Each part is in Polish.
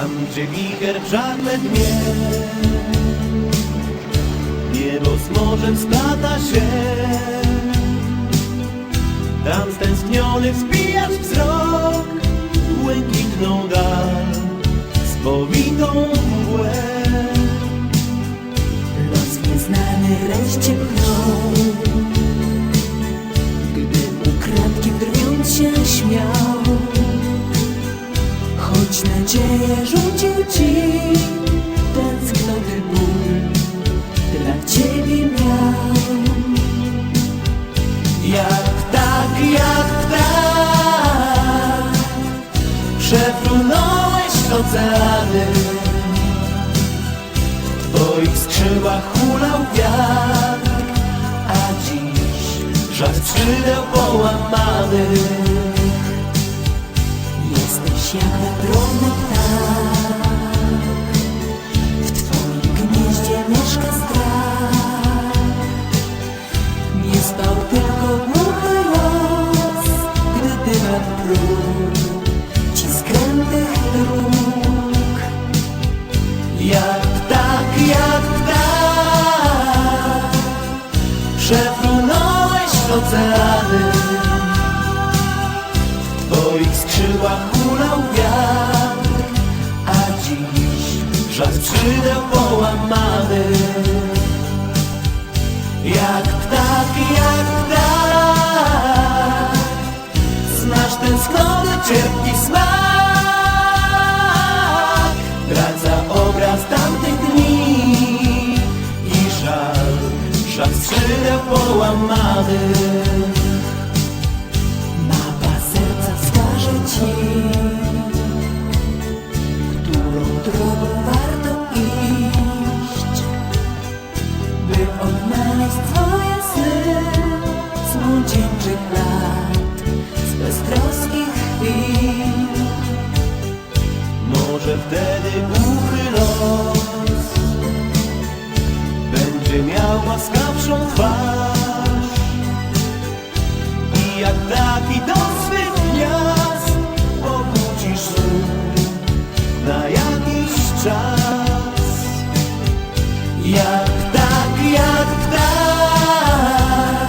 gdzie wicher w żagle dnie. Niebo z morzem splata się, tam stęskniony wzbijasz wzrok, błękitną dal, spowitą mgłę. Los nieznany wreszcie pchnął Gdy ukradkiem drwiąc się śmiał Choć nadzieję rzucił ci Tęsknoty ból dla ciebie miał. Jak ptak, jak ptak Przefrunąłeś oceany W twoich skrzydłach hulał wiatr A dziś żar skrzydeł połamany. Jesteś jak skrzydłach hulał wiatr A dziś żar skrzydeł połamany Może wtedy głuchy los Będzie miał łaskawszą twarz. I jak taki do swych gniazd znów na jakiś czas. Jak tak, jak tak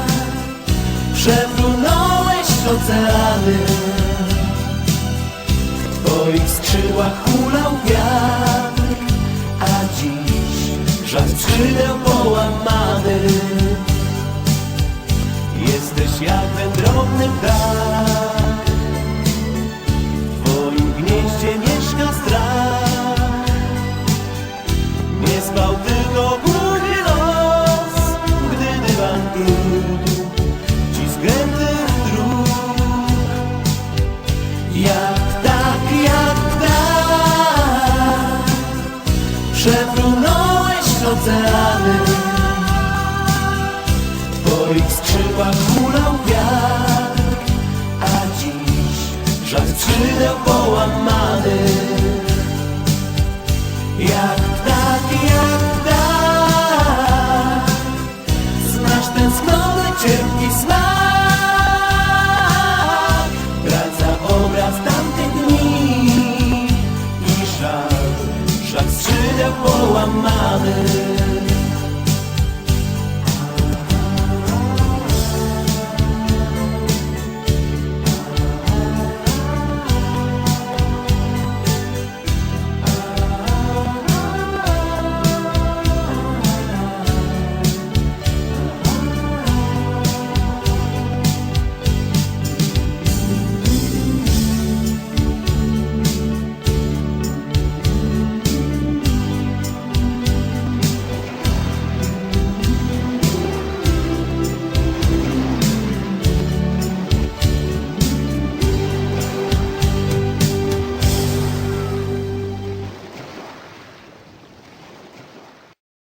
Przefrunąłeś oceany w twoich skrzydłach hulał wiatr, a dziś żar skrzydeł połamany. Przefrunąłeś oceany W twoich skrzydłach hulał wiatr A dziś żar skrzydeł połamany. Jak tak, jak tak dni I żal, żal skrzydeł połamany